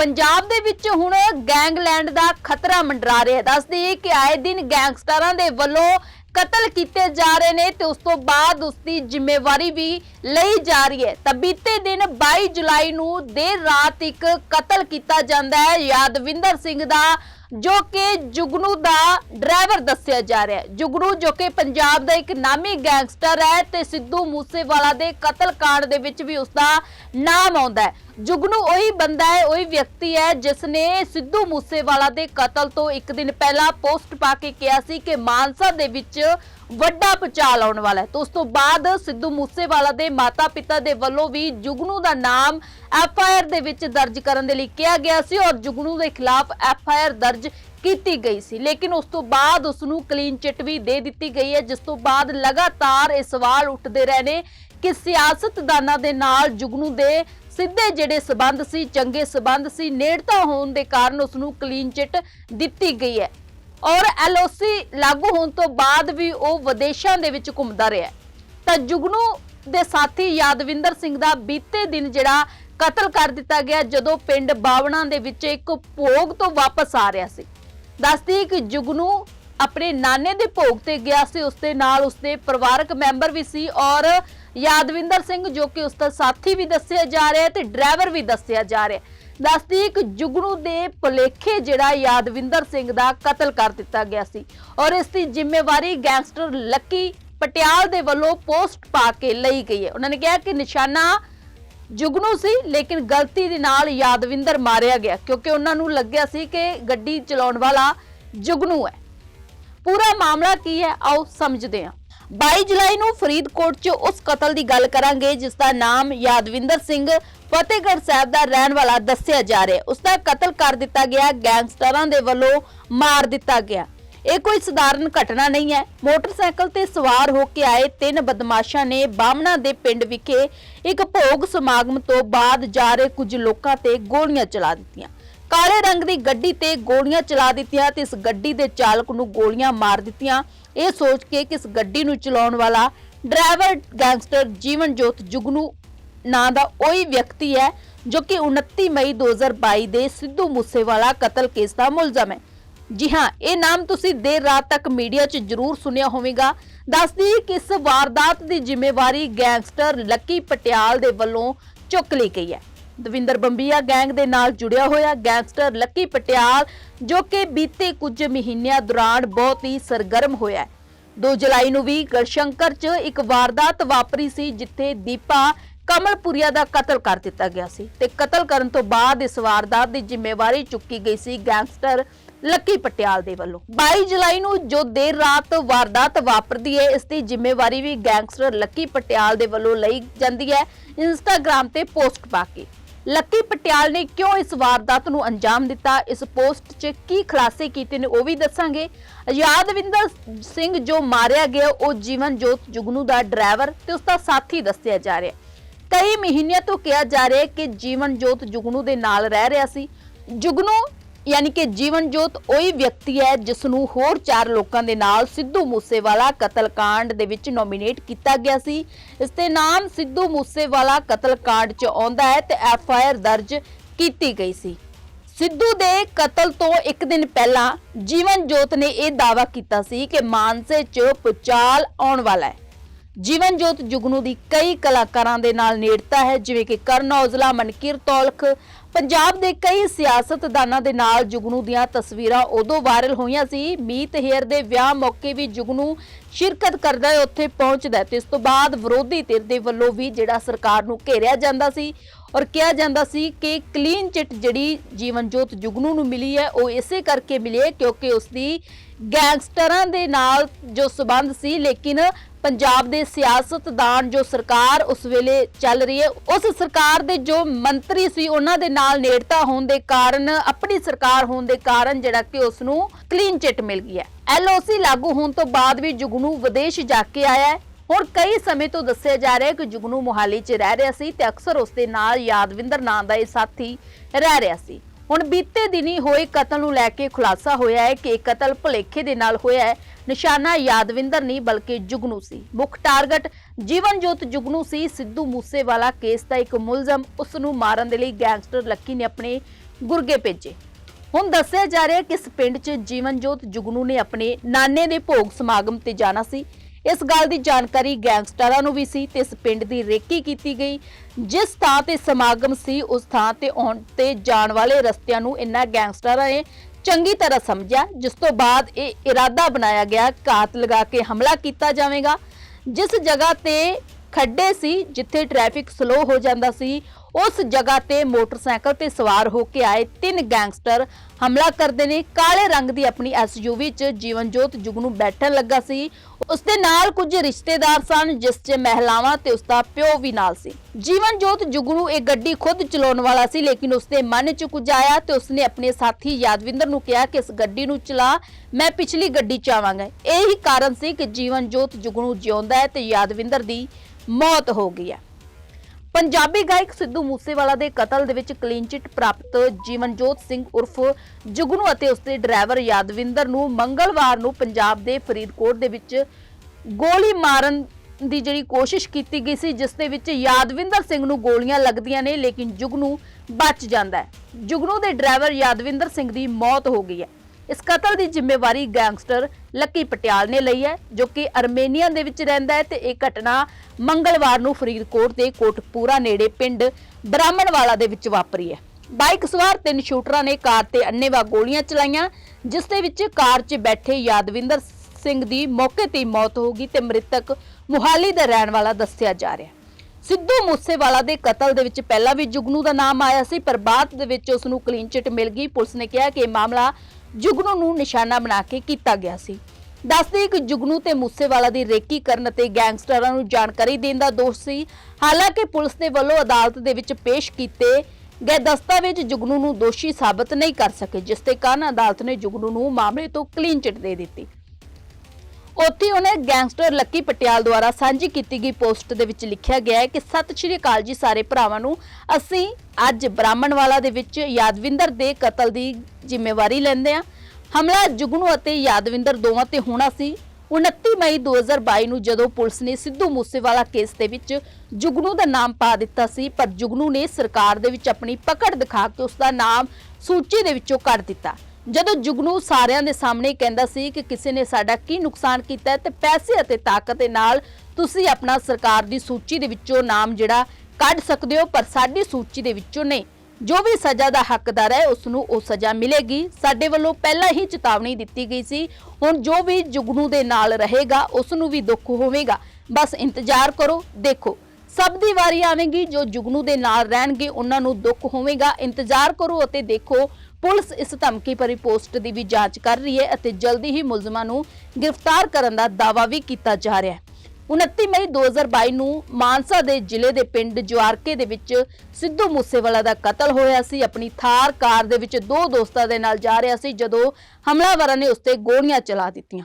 ਪੰਜਾਬ ਦੇ ਵਿੱਚ ਹੁਣ ਗੈਂਗਲੈਂਡ ਦਾ ਖਤਰਾ ਮੰਡਰਾ ਰਿਹਾ ਹੈ। ਕਿ ਆਏ ਦਿਨ ਗੈਂਗਸਟਰਾਂ ਦੇ ਵੱਲੋਂ ਕਤਲ ਕੀਤੇ ਜਾ ਰਹੇ ਨੇ ਤੇ ਉਸ ਤੋਂ ਬਾਅਦ ਉਸ ਦੀ ਜ਼ਿੰਮੇਵਾਰੀ ਵੀ ਲਈ ਜਾ ਰਹੀ ਹੈ। ਤਾਂ ਬੀਤੇ ਦਿਨ 22 ਜੁਲਾਈ ਨੂੰ ਦੇਰ ਰਾਤ ਇੱਕ ਕਤਲ ਕੀਤਾ ਜਾਂਦਾ ਹੈ। ਯਾਦਵਿੰਦਰ ਸਿੰਘ ਦਾ, ਜੋ ਕਿ ਜੁਗਨੂ ਦਾ ਡਰਾਈਵਰ ਦੱਸਿਆ ਜਾ ਰਿਹਾ ਹੈ। ਜੁਗਨੂ, ਜੋ ਕਿ ਪੰਜਾਬ ਦਾ ਇੱਕ ਨਾਮੀ ਗੈਂਗਸਟਰ ਹੈ ਤੇ ਸਿੱਧੂ ਮੂਸੇਵਾਲਾ ਦੇ ਕਤਲ ਕਾਂਡ ਦੇ ਵਿੱਚ ਵੀ ਉਸ ਦਾ ਨਾਮ ਆਉਂਦਾ ਹੈ। ਜੁਗਨੂ, ਉਹੀ ਬੰਦਾ ਹੈ, ਉਹੀ ਵਿਅਕਤੀ ਹੈ ਜਿਸ ਨੇ ਸਿੱਧੂ ਮੂਸੇਵਾਲਾ ਦੇ ਕਤਲ ਤੋਂ ਇੱਕ ਦਿਨ ਪਹਿਲਾਂ ਪੋਸਟ ਪਾ ਕੇ ਕਿਹਾ ਸੀ ਕਿ ਮਾਨਸਾ ਦੇ ਵਿੱਚ ਵੱਡਾ ਪਚਾਲ ਆਉਣ ਵਾਲਾ ਹੈ। ਤੇ ਉਸ ਤੋਂ ਬਾਅਦ ਸਿੱਧੂ ਮੂਸੇਵਾਲਾ ਦੇ ਮਾਤਾ-ਪਿਤਾ ਦੇ ਵੱਲੋਂ ਵੀ ਜੁਗਨੂ ਦਾ ਨਾਮ ਐਫ ਆਈ ਆਰ ਦੇ ਵਿੱਚ ਦਰਜ ਕਰਨ ਦੇ ਲਈ ਕਿਹਾ ਗਿਆ ਸੀ ਔਰ ਜੁਗਨੂ ਦੇ ਖਿਲਾਫ ਐਫ ਆਈ ਆਰ ਦਰਜ ਕੀਤੀ ਗਈ ਸੀ। ਲੇਕਿਨ ਉਸ ਤੋਂ ਬਾਅਦ ਉਸ ਨੂੰ ਕਲੀਨ ਚਿੱਟ ਵੀ ਦੇ ਦਿੱਤੀ ਗਈ ਹੈ, ਜਿਸ ਤੋਂ ਬਾਅਦ ਲਗਾਤਾਰ ਇਹ ਸਵਾਲ ਉੱਠਦੇ ਰਹੇ ਨੇ ਕਿ ਸਿਆਸਤਦਾਨਾਂ ਦੇ ਨਾਲ ਜੁਗਨੂ ਦੇ ਸਿੱਧੇ ਜਿਹੜੇ ਸਬੰਧ ਸੀ, ਚੰਗੇ ਸਬੰਧ ਸੀ ਨੇੜਤਾ ਹੋਣ ਦੇ ਕਾਰਨ ਉਸ ਨੂੰ ਕਲੀਨ ਚਿੱਟ ਦਿੱਤੀ ਗਈ ਹੈ। ਔਰ ਐਲਓਸੀ ਲਾਗੂ ਹੋਣ ਤੋਂ ਬਾਅਦ ਵੀ ਉਹ ਵਿਦੇਸ਼ਾਂ ਦੇ ਵਿੱਚ ਘੁੰਮਦਾ ਰਿਹਾ ਤਾਂ ਜੁਗਨੂ ਦੇ ਸਾਥੀ ਯਾਦਵਿੰਦਰ ਸਿੰਘ ਦਾ ਬੀਤੇ ਦਿਨ ਜਿਹੜਾ ਕਤਲ ਕਰ ਦਿੱਤਾ ਗਿਆ, ਜਦੋਂ ਪਿੰਡ ਬਾਵਣਾ ਦੇ ਵਿੱਚ ਇੱਕ ਭੋਗ ਤੋਂ ਵਾਪਸ ਆ ਰਿਹਾ ਸੀ। ਦੱਸਦੀ ਕਿ ਜੁਗਨੂ ਆਪਣੇ ਨਾਨੇ ਦੇ ਭੋਗ ਤੇ ਗਿਆ ਸੀ, ਉਸ ਦੇ ਨਾਲ ਉਸਦੇ ਪਰਿਵਾਰਕ ਮੈਂਬਰ ਵੀ ਸੀ ਔਰ ਯਾਦਵਿੰਦਰ ਸਿੰਘ ਜੋ ਕਿ ਉਸ ਦਾ ਸਾਥੀ ਵੀ ਦੱਸਿਆ ਜਾ ਰਿਹਾ ਹੈ ਤੇ ਡਰਾਈਵਰ ਵੀ ਦੱਸਿਆ ਜਾ ਰਿਹਾ ਹੈ। ਦੱਸਦੀ ਕਿ ਜੁਗਨੂ ਦੇ ਭੁਲੇਖੇ ਜਿਹੜਾ ਯਾਦਵਿੰਦਰ ਸਿੰਘ ਦਾ ਕਤਲ ਕਰ ਦਿੱਤਾ ਗਿਆ ਸੀ ਔਰ ਇਸ ਦੀ ਜ਼ਿੰਮੇਵਾਰੀ ਗੈਂਗਸਟਰ ਲੱਕੀ ਪਟਿਆਲ ਦੇ ਵੱਲੋਂ ਪੋਸਟ ਪਾ ਕੇ ਲਈ ਗਈ ਹੈ। ਉਹਨਾਂ ਨੇ ਕਿਹਾ ਕਿ ਨਿਸ਼ਾਨਾ ਜੁਗਨੂ ਸੀ, ਲੇਕਿਨ ਗਲਤੀ ਦੇ ਨਾਲ ਯਾਦਵਿੰਦਰ ਮਾਰਿਆ ਗਿਆ ਕਿਉਂਕਿ ਉਹਨਾਂ ਨੂੰ ਲੱਗਿਆ ਸੀ ਕਿ ਗੱਡੀ ਚਲਾਉਣ ਵਾਲਾ ਜੁਗਨੂ ਹੈ। ਪੂਰਾ ਮਾਮਲਾ ਕੀ ਹੈ? ਆਓ ਸਮਝਦੇ ਹਾਂ। 22 ਜੁਲਾਈ ਨੂੰ ਫਰੀਦਕੋਟ 'ਚ ਉਸ ਕਤਲ ਦੀ ਗੱਲ ਕਰਾਂਗੇ, ਜਿਸ ਦਾ ਨਾਮ ਯਾਦਵਿੰਦਰ ਸਿੰਘ ਫਤਿਹਗੜ੍ਹ ਸਾਹਿਬ ਦਾ ਰਹਿਣ ਵਾਲਾ ਦੱਸਿਆ ਜਾ ਰਿਹਾ ਉਸ ਦਾ ਕਤਲ ਕਰ ਦਿੱਤਾ ਗਿਆ, ਗੈਂਗਸਟਰਾਂ ਦੇ ਵੱਲੋਂ ਮਾਰ ਦਿੱਤਾ ਗਿਆ। ਇਹ ਕੋਈ ਸਧਾਰਨ ਘਟਨਾ ਨਹੀਂ ਹੈ। ਮੋਟਰਸਾਈਕਲ ਤੇ ਸਵਾਰ ਹੋ ਕੇ ਆਏ ਤਿੰਨ ਬਦਮਾਸ਼ਾਂ ਨੇ ਬਾਮਣਾ ਦੇ ਪਿੰਡ ਵਿਖੇ ਇੱਕ ਭੋਗ ਸਮਾਗਮ ਤੋਂ ਬਾਅਦ ਜਾ ਰਹੇ ਕੁਝ ਲੋਕਾਂ ਤੇ ਗੋਲੀਆਂ ਚਲਾ ਦਿੱਤੀਆਂ। ਕਾਲੇ ਰੰਗ ਦੀ ਗੱਡੀ ਤੇ ਗੋਲੀਆਂ ਚਲਾ ਦਿੱਤੀਆਂ ਤੇ ਇਸ ਗੱਡੀ ਦੇ ਚਾਲਕ ਨੂੰ ਗੋਲੀਆਂ ਮਾਰ ਦਿੱਤੀਆਂ। ਇਹ ਸੋਚ ਕੇ ਕਿ ਇਸ ਗੱਡੀ ਨੂੰ ਚਲਾਉਣ ਵਾਲਾ ਡਰਾਈਵਰ ਗੈਂਗਸਟਰ ਜੀਵਨ ਜੋਤ ਜੁਗਨੂ ਨਾਂ ਦਾ ਉਹੀ ਵਿਅਕਤੀ ਹੈ ਜੋ ਕਿ 29 ਮਈ 2022 ਦੇ ਸਿੱਧੂ ਮੂਸੇਵਾਲਾ ਕਤਲ ਕੇਸ ਦਾ ਮੁਲਜ਼ਮ ਹੈ। ਜੀ ਹਾਂ, ਇਹ ਨਾਮ ਤੁਸੀਂ ਦੇਰ ਰਾਤ ਤੱਕ ਮੀਡੀਆ 'ਚ ਜ਼ਰੂਰ ਸੁਣਿਆ ਹੋਵੇਗਾ। ਦੱਸਦੀ ਕਿ ਇਸ ਵਾਰਦਾਤ ਦੀ ਜ਼ਿੰਮੇਵਾਰੀ ਗੈਂਗਸਟਰ ਲੱਕੀ ਪਟਿਆਲ ਦੇ ਵੱਲੋਂ ਚੁੱਕ ਲਈ ਗਈ ਹੈ। ਦਵਿੰਦਰ ਬੰਬੀਆ ਗੈਂਗ ਦੇ ਨਾਲ ਜੁੜਿਆ ਹੋਇਆ ਗੈਂਗਸਟਰ ਲੱਕੀ ਪਟਿਆਲ, ਜੋ ਕਿ ਬੀਤੇ ਕੁਝ ਮਹੀਨਿਆਂ ਦੌਰਾਨ ਬਹੁਤ ਹੀ ਸਰਗਰਮ ਹੋਇਆ ਹੈ। 2 ਜੁਲਾਈ ਨੂੰ ਵੀ ਗੜਸ਼ੰਕਰ 'ਚ ਇੱਕ ਵਾਰਦਾਤ ਵਾਪਰੀ ਸੀ, ਜਿੱਥੇ ਦੀਪਾ ਕਮਲਪੁਰੀਆ ਦਾ ਕਤਲ ਕਰ ਦਿੱਤਾ ਗਿਆ ਸੀ ਤੇ ਕਤਲ ਕਰਨ ਤੋਂ ਬਾਅਦ ਇਸ ਵਾਰਦਾਤ ਦੀ ਜ਼ਿੰਮੇਵਾਰੀ ਚੁੱਕੀ ਗਈ ਸੀ ਗੈਂਗਸਟਰ ਲੱਕੀ ਪਟਿਆਲ ਦੇ ਵੱਲੋਂ। 22 ਜੁਲਾਈ ਨੂੰ ਜੋ ਦੇਰ ਰਾਤ ਵਾਰਦਾਤ ਵਾਪਰਦੀ ਹੈ, ਇਸ ਦੀ ਜ਼ਿੰਮੇਵਾਰੀ ਵੀ ਗੈਂਗਸਟਰ ਲੱਕੀ ਪਟਿਆਲ ਦੇ ਵੱਲੋਂ ਲਈ ਜਾਂਦੀ ਹੈ। ਇੰਸਟਾਗ੍ਰam ਤੇ ਪੋਸਟ ਪਾ ਕੇ ਲੱਕੀ ਪਟਿਆਲ ਨੇ ਕਿਉਂ ਇਸ ਵਾਰਦਾਤ ਨੂੰ ਅੰਜਾਮ ਦਿੱਤਾ? ਇਸ ਪੋਸਟ 'ਚ ਕੀ ਖੁਲਾਸੇ ਕੀਤੇ ਨੇ ਉਹ ਵੀ ਦੱਸਾਂਗੇ। ਯਾਦਵਿੰਦਰ ਸਿੰਘ ਜੋ ਮਾਰਿਆ ਗਿਆ, ਉਹ ਜੀਵਨ ਜੋਤ ਜੁਗਨੂ ਦਾ ਡਰਾਈਵਰ ਤੇ ਉਸ ਦਾ ਸਾਥੀ ਦੱਸਿਆ ਜਾ ਰਿਹਾ ਕਈ ਮਹੀਨਿਆਂ ਤੋਂ ਕਿਹਾ ਜਾ ਰਿਹਾ ਕਿ ਜੀਵਨ ਜੋਤ ਜੁਗਨੂ ਦੇ ਨਾਲ ਰਹਿ ਰਿਹਾ ਸੀ। ਜੁਗਨੂ ਯਾਨੀ ਕਿ ਜੀਵਨ ਜੋਤ ਉਹੀ ਵਿਅਕਤੀ ਹੈ ਜਿਸ ਨੂੰ ਹੋਰ ਚਾਰ ਲੋਕਾਂ ਦੇ ਨਾਲ ਸਿੱਧੂ ਮੂਸੇਵਾਲਾ ਕਤਲकांड ਦੇ ਵਿੱਚ ਨੋਮੀਨੇਟ ਕੀਤਾ ਗਿਆ ਸੀ। ਇਸ ਦੇ ਨਾਮ ਸਿੱਧੂ ਮੂਸੇਵਾਲਾ ਕਤਲकांड 'ਚ ਆਉਂਦਾ ਹੈ ਤੇ ਐਫ ਆਈ ਆਰ ਦਰਜ ਕੀਤੀ ਗਈ ਸੀ। ਸਿੱਧੂ ਦੇ ਕਤਲ ਤੋਂ ਇੱਕ ਦਿਨ ਪਹਿਲਾਂ ਜੀਵਨ ਜੋਤ ਨੇ ਇਹ ਦਾਅਵਾ ਕੀਤਾ ਸੀ ਕਿ ਮਾਨਸੇ 'ਚ ਪੁਚਾਲ ਆਉਣ ਵਾਲਾ ਹੈ। ਜੀਵਨ ਜੋਤ ਜੁਗਨੂ ਦੀ ਕਈ ਕਲਾਕਾਰਾਂ ਦੇ ਨਾਲ ਨੇੜਤਾ ਹੈ, ਜਿਵੇਂ ਕਿ ਕਰਨ ਔਜਲਾ, ਮਨਕੀਰ ਤੌਲਖ। ਪੰਜਾਬ ਦੇ ਕਈ ਸਿਆਸਤਦਾਨਾਂ ਦੇ ਨਾਲ ਜੁਗਨੂ ਦੀਆਂ ਤਸਵੀਰਾਂ ਉਦੋਂ ਵਾਇਰਲ ਹੋਈਆਂ ਸੀ। ਮੀਤ ਹੇਅਰ ਦੇ ਵਿਆਹ ਮੌਕੇ ਵੀ ਜੁਗਨੂ ਸ਼ਿਰਕਤ ਕਰਦਾ ਹੈ ਉੱਥੇ ਪਹੁੰਚਦਾ ਤੇ ਇਸ ਤੋਂ ਬਾਅਦ ਵਿਰੋਧੀ ਧਿਰ ਦੇ ਵੱਲੋਂ ਵੀ ਜਿਹੜਾ ਸਰਕਾਰ ਨੂੰ ਘੇਰਿਆ ਜਾਂਦਾ ਸੀ ਔਰ ਕਿਹਾ ਜਾਂਦਾ ਸੀ ਕਿ ਕਲੀਨ ਚਿੱਟ ਜਿਹੜੀ ਜੀਵਨਜੋਤ ਜੁਗਨੂ ਨੂੰ ਮਿਲੀ ਹੈ, ਉਹ ਇਸੇ ਕਰਕੇ ਮਿਲੀ ਹੈ ਕਿਉਂਕਿ ਉਸ ਦੀ ਗੈਂਗਸਟਰਾਂ ਦੇ ਨਾਲ ਜੋ ਸਬੰਧ ਸੀ, ਲੇਕਿਨ ਪੰਜਾਬ ਦੇ ਸਿਆਸਤਦਾਨ ਜੋ ਸਰਕਾਰ ਉਸ ਵੇਲੇ ਚੱਲ ਰਹੀ ਹੈ, ਉਸ ਸਰਕਾਰ ਦੇ ਜੋ ਮੰਤਰੀ ਸੀ, ਉਹਨਾਂ ਦੇ ਨਾਲ ਨੇੜਤਾ ਹੋਣ ਦੇ ਕਾਰਨ, ਆਪਣੀ ਸਰਕਾਰ ਹੋਣ ਦੇ ਕਾਰਨ ਜਿਹੜਾ ਕਿ ਉਸ ਨੂੰ ਕਲੀਨ ਚਿੱਟ ਮਿਲ ਗਈ ਹੈ। ਐਲਓਸੀ ਲਾਗੂ ਹੋਣ ਤੋਂ ਬਾਅਦ ਵੀ ਜੁਗਨੂ ਵਿਦੇਸ਼ ਜਾ ਕੇ ਆਇਆ ਹੁਣ ਕਈ ਸਮੇਂ ਤੋਂ ਦੱਸਿਆ ਜਾ ਰਿਹਾ ਹੈ ਕਿ ਜੁਗਨੂ ਮੁਹਾਲੀ 'ਚ ਰਹਿ ਰਿਹਾ ਸੀ ਤੇ ਅਕਸਰ ਉਸ ਦੇ ਨਾਲ ਯਾਦਵਿੰਦਰ ਨਾਂ ਦਾ ਇਹ ਸਾਥੀ ਰਹਿ ਰਿਹਾ ਸੀ। ਹੁਣ ਬੀਤੇ ਦਿਨੀ ਹੋਏ ਕਤਲ ਨੂੰ ਲੈ ਕੇ ਖੁਲਾਸਾ ਹੋਇਆ ਹੈ ਕਿ ਇਹ ਕਤਲ ਭੁਲੇਖੇ ਦੇ ਨਾਲ ਹੋਇਆ ਹੈ। ਨਿਸ਼ਾਨਾ ਯਾਦਵਿੰਦਰ ਨਹੀਂ, ਬਲਕਿ ਜੁਗਨੂ ਸੀ। ਮੁੱਖ ਟਾਰਗੇਟ ਜੀਵਨਜੋਤ ਜੁਗਨੂ ਸੀ। ਸਿੱਧੂ ਮੂਸੇਵਾਲਾ ਕੇਸ ਦਾ ਇੱਕ ਮੁਲਜ਼ਮ ਉਸ ਨੂੰ ਮਾਰਨ ਦੇ ਲਈ ਗੈਂਗਸਟਰ ਲੱਕੀ ਨੇ ਆਪਣੇ ਗੁਰਗੇ ਭੇਜੇ। ਹੁਣ ਦੱਸਿਆ ਜਾ ਰਿਹਾ ਕਿ ਇਸ ਪਿੰਡ 'ਚ ਜੀਵਨਜੋਤ ਜੁਗਨੂ ਨੇ ਆਪਣੇ ਨਾਨੇ ਦੇ ਭੋਗ ਸਮਾਗਮ ਤੇ ਜਾਣਾ ਸੀ। ਇਸ ਗੱਲ ਦੀ ਜਾਣਕਾਰੀ ਗੈਂਗਸਟਰਾਂ ਨੂੰ ਵੀ ਸੀ ਤੇ ਇਸ ਪਿੰਡ ਦੀ ਰੇਕੀ ਕੀਤੀ ਗਈ। ਜਿਸ ਥਾਂ ਤੇ ਸਮਾਗਮ ਸੀ, ਉਸ ਥਾਂ ਤੇ ਆਉਣ ਤੇ ਜਾਣ ਵਾਲੇ ਰਸਤਿਆਂ ਨੂੰ ਇਨ੍ਹਾਂ ਗੈਂਗਸਟਰਾਂ ਨੇ ਚੰਗੀ ਤਰ੍ਹਾਂ ਸਮਝਿਆ, ਜਿਸ ਤੋਂ ਬਾਅਦ ਇਹ ਇਰਾਦਾ ਬਣਾਇਆ ਗਿਆ, ਘਾਤ ਲਗਾ ਕੇ ਹਮਲਾ ਕੀਤਾ ਜਾਵੇਗਾ। ਜਿਸ ਜਗ੍ਹਾ ਤੇ ਖੱਡੇ ਸੀ, ਜਿੱਥੇ ਟ੍ਰੈਫਿਕ ਸਲੋ ਹੋ ਜਾਂਦਾ ਸੀ ਉਸ ਜਗ੍ਹਾ ਤੇ ਮੋਟਰਸਾਈਕਲ ਤੇ ਸਵਾਰ ਹੋ ਕੇ ਆਏ ਤਿੰਨ ਗੈਂਗਸਟਰ ਹਮਲਾ ਕਰਦੇ ਨੇ। ਕਾਲੇ ਰੰਗ ਦੀ ਆਪਣੀ ਐਸਯੂਵੀ 'ਚ ਜੀਵਨਜੋਤ ਜੁਗਨੂ ਬੈਠਣ ਲੱਗਾ ਸੀ। ਉਸ ਦੇ ਨਾਲ ਕੁਝ ਰਿਸ਼ਤੇਦਾਰ ਸਨ, ਜਿਸ 'ਚ ਮਹਿਲਾਵਾਂ ਤੇ ਉਸ ਦਾ ਪਿਓ ਵੀ ਨਾਲ ਸੀ। ਜੀਵਨਜੋਤ ਜੁਗਨੂ ਇਹ ਗੱਡੀ ਖੁਦ ਚਲਾਉਣ ਵਾਲਾ ਸੀ, ਲੇਕਿਨ ਉਸ ਦੇ ਮਨ 'ਚ ਕੁਝ ਆਇਆ ਤੇ ਉਸਨੇ ਆਪਣੇ ਸਾਥੀ ਯਾਦਵਿੰਦਰ ਨੂੰ ਕਿਹਾ ਕਿ ਇਸ ਗੱਡੀ ਨੂੰ ਚਲਾ, ਮੈਂ ਪਿਛਲੀ ਗੱਡੀ 'ਚ ਆਵਾਂਗਾ। ਇਹੀ ਕਾਰਨ ਸੀ ਕਿ ਜੀਵਨਜੋਤ ਜੁਗਨੂ ਜਿਉਂਦਾ ਹੈ ਤੇ ਯਾਦਵਿੰਦਰ ਦੀ ਮੌਤ ਹੋ ਗਈ ਹੈ। ਪੰਜਾਬੀ ਗਾਇਕ ਸਿੱਧੂ ਮੂਸੇਵਾਲਾ ਦੇ ਕਤਲ ਦੇ ਵਿੱਚ ਕਲੀਨ ਚਿੱਟ ਪ੍ਰਾਪਤ ਜੀਵਨਜੋਤ ਸਿੰਘ ਉਰਫ ਜੁਗਨੂ ਅਤੇ ਉਸਦੇ ਡਰਾਈਵਰ ਯਾਦਵਿੰਦਰ ਨੂੰ ਮੰਗਲਵਾਰ ਨੂੰ ਪੰਜਾਬ ਦੇ ਫਰੀਦਕੋਟ ਦੇ ਵਿੱਚ ਗੋਲੀ ਮਾਰਨ ਦੀ ਜਿਹੜੀ ਕੋਸ਼ਿਸ਼ ਕੀਤੀ ਗਈ ਸੀ, ਜਿਸ ਦੇ ਵਿੱਚ ਯਾਦਵਿੰਦਰ ਸਿੰਘ ਨੂੰ ਗੋਲੀਆਂ ਲੱਗਦੀਆਂ ਨੇ, ਲੇਕਿਨ ਜੁਗਨੂ ਬਚ ਜਾਂਦਾ ਹੈ। ਜੁਗਨੂ ਦੇ ਡਰਾਈਵਰ ਯਾਦਵਿੰਦਰ ਸਿੰਘ ਦੀ ਮੌਤ ਹੋ ਗਈ ਹੈ। ਇਸ ਕਤਲ ਦੀ ਜ਼ਿੰਮੇਵਾਰੀ ਗੈਂਗਸਟਰ ਲੱਕੀ ਪਟਿਆਲ ਨੇ ਲਈ ਹੈ, ਜੋ ਕਿ ਅਰਮੇਨੀਆ ਦੇ ਵਿੱਚ ਰਹਿੰਦਾ ਹੈ ਤੇ ਇਹ ਘਟਨਾ ਮੰਗਲਵਾਰ ਨੂੰ ਫਰੀਦਕੋਟ ਦੇ ਕੋਟਪੂਰਾ ਨੇੜੇ ਪਿੰਡ ਬ੍ਰਾਹਮਣਵਾਲਾ ਦੇ ਵਿੱਚ ਵਾਪਰੀ ਹੈ। ਬਾਈਕ ਸਵਾਰ ਤਿੰਨ ਸ਼ੂਟਰਾਂ ਨੇ ਕਾਰ ਤੇ ਅੰਨੇਵਾਹ ਗੋਲੀਆਂ ਚਲਾਈਆਂ, ਜਿਸ ਦੇ ਵਿੱਚ ਕਾਰ 'ਚ ਬੈਠੇ ਯਾਦਵਿੰਦਰ ਸਿੰਘ ਦੀ ਮੌਕੇ ਤੇ ਮੌਤ ਹੋ ਗਈ ਤੇ ਮ੍ਰਿਤਕ ਮੁਹਾਲੀ ਦਾ ਰਹਿਣ ਵਾਲਾ ਦੱਸਿਆ ਜਾ ਰਿਹਾ ਸਿੱਧੂ ਮੂਸੇਵਾਲਾ ਦੇ ਕਤਲ ਦੇ ਵਿੱਚ ਪਹਿਲਾਂ ਵੀ ਜੁਗਨੂ ਦਾ ਨਾਮ ਆਇਆ ਸੀ, ਪਰ ਬਾਅਦ ਦੇ ਵਿੱਚ ਉਸ ਨੂੰ ਕਲੀਨ ਚਿਟ ਮਿਲ ਗਈ। ਪੁਲਿਸ ਨੇ ਕਿਹਾ ਕਿ ਇਹ ਮਾਮਲਾ ਜੁਗਨੂ ਨੂੰ ਨਿਸ਼ਾਨਾ ਬਣਾ ਕੇ ਕੀਤਾ ਗਿਆ ਸੀ। ਦੱਸਦੇ ਕਿ ਜੁਗਨੂ ਤੇ ਮੂਸੇਵਾਲਾ ਦੀ ਰੇਕੀ ਕਰਨ ਅਤੇ ਗੈਂਗਸਟਰਾਂ ਨੂੰ ਜਾਣਕਾਰੀ ਦੇਣ ਦਾ ਦੋਸ਼ ਸੀ। ਹਾਲਾਂਕਿ ਪੁਲਿਸ ਦੇ ਵੱਲੋਂ ਅਦਾਲਤ ਦੇ ਵਿੱਚ ਪੇਸ਼ ਕੀਤੇ ਗਏ ਦਸਤਾਵੇਜ਼ ਜੁਗਨੂ ਨੂੰ ਦੋਸ਼ੀ ਸਾਬਤ ਨਹੀਂ ਕਰ ਸਕੇ, ਜਿਸ ਦੇ ਕਾਰਨ ਅਦਾਲਤ ਨੇ ਜੁਗਨੂ ਨੂੰ ਮਾਮਲੇ ਤੋਂ ਕਲੀਨ ਚਿੱਟ ਦੇ ਦਿੱਤੀ। ਉੱਥੇ ਉਹਨੇ ਗੈਂਗਸਟਰ ਲੱਕੀ ਪਟਿਆਲ ਦੁਆਰਾ ਸਾਂਝੀ ਕੀਤੀ ਗਈ ਪੋਸਟ ਦੇ ਵਿੱਚ ਲਿਖਿਆ ਗਿਆ ਹੈ ਕਿ ਸਤਿ ਸ਼੍ਰੀ ਅਕਾਲ ਜੀ ਸਾਰੇ ਭਰਾਵਾਂ ਨੂੰ। ਅਸੀਂ ਅੱਜ ਬ੍ਰਾਹਮਣਵਾਲਾ ਦੇ ਵਿੱਚ ਯਾਦਵਿੰਦਰ ਦੇ ਕਤਲ ਦੀ ਜ਼ਿੰਮੇਵਾਰੀ ਲੈਂਦੇ ਹਾਂ। ਹਮਲਾ ਜੁਗਨੂ ਅਤੇ ਯਾਦਵਿੰਦਰ ਦੋਵਾਂ ਤੇ ਹੋਣਾ ਸੀ। 29 ਮਈ 2022 ਨੂੰ ਜਦੋਂ ਪੁਲਿਸ ਨੇ ਸਿੱਧੂ ਮੂਸੇਵਾਲਾ ਕੇਸ ਦੇ ਵਿੱਚ ਜੁਗਨੂ ਦਾ ਨਾਮ ਪਾ ਦਿੱਤਾ ਸੀ, ਪਰ ਜੁਗਨੂ ਨੇ ਸਰਕਾਰ ਦੇ ਵਿੱਚ ਆਪਣੀ ਪਕੜ ਦਿਖਾ ਕੇ ਉਸ ਦਾ ਨਾਮ ਸੂਚੀ ਦੇ ਵਿੱਚੋਂ ਕੱਢ ਦਿੱਤਾ। ਜਦੋਂ ਜੁਗਨੂ ਸਾਰਿਆਂ ਦੇ ਸਾਹਮਣੇ ਕਹਿੰਦਾ ਸੀ ਕਿ ਕਿਸੇ ਨੇ ਸਾਡਾ ਕੀ ਨੁਕਸਾਨ ਕੀਤਾ ਤੇ ਪੈਸੇ ਅਤੇ ਤਾਕਤ ਦੇ ਨਾਲ ਤੁਸੀਂ ਆਪਣਾ ਸਰਕਾਰ ਦੀ ਸੂਚੀ ਦੇ ਵਿੱਚੋਂ ਨਾਮ ਜਿਹੜਾ ਕੱਢ ਸਕਦੇ ਹੋ, ਪਰ ਸਾਡੀ ਸੂਚੀ ਦੇ ਵਿੱਚੋਂ ਨਹੀਂ। ਜੋ ਵੀ ਸਜ਼ਾ ਦਾ ਹੱਕਦਾਰ ਹੈ ਉਸ ਨੂੰ ਉਹ ਸਜ਼ਾ ਮਿਲੇਗੀ। ਸਾਡੇ ਵੱਲੋਂ ਪਹਿਲਾਂ ਹੀ ਚੇਤਾਵਨੀ ਦਿੱਤੀ ਗਈ ਸੀ। ਹੁਣ ਜੋ ਵੀ ਜੁਗਨੂ ਦੇ ਨਾਲ ਰਹੇਗਾ ਉਸ ਨੂੰ ਵੀ ਦੁੱਖ ਹੋਵੇਗਾ। ਬਸ ਇੰਤਜ਼ਾਰ ਕਰੋ, ਦੇਖੋ। ਸਭ ਦੀ ਵਾਰੀ ਆਵੇਗੀ, ਜੋ ਜੁਗਨੂ ਦੇ ਨਾਲ ਰਹਿਣਗੇ, ਉਹਨਾਂ ਨੂੰ ਦੁੱਖ ਹੋਵੇਗਾ। ਇੰਤਜ਼ਾਰ ਕਰੋ ਅਤੇ ਦੇਖੋ ਪੁਲਿਸ ਇਸ ਧਮਕੀ ਭਰੀ ਪੋਸਟ ਦੀ ਵੀ ਜਾਂਚ ਕਰ ਰਹੀ ਹੈ ਅਤੇ ਜਲਦੀ ਹੀ ਮੁਲਜ਼ਮਾਂ ਨੂੰ ਗ੍ਰਿਫਤਾਰ ਕਰਨ ਦਾ ਦਾਅਵਾ ਵੀ ਕੀਤਾ ਜਾ ਰਿਹਾ ਹੈ। 29 ਮਈ 2022 ਨੂੰ ਮਾਨਸਾ ਦੇ ਜ਼ਿਲ੍ਹੇ ਦੇ ਪਿੰਡ ਜਵਾਰਕੇ ਦੇ ਵਿੱਚ ਸਿੱਧੂ ਮੂਸੇਵਾਲਾ ਦਾ ਕਤਲ ਹੋਇਆ ਸੀ। ਆਪਣੀ ਥਾਰ ਕਾਰ ਦੇ ਵਿੱਚ ਦੋ ਦੋਸਤਾਂ ਦੇ ਨਾਲ ਜਾ ਰਿਹਾ ਸੀ ਜਦੋਂ ਹਮਲਾਵਰਾਂ ਨੇ ਉਸ ਤੇ ਗੋਲੀਆਂ ਚਲਾ ਦਿੱਤੀਆਂ।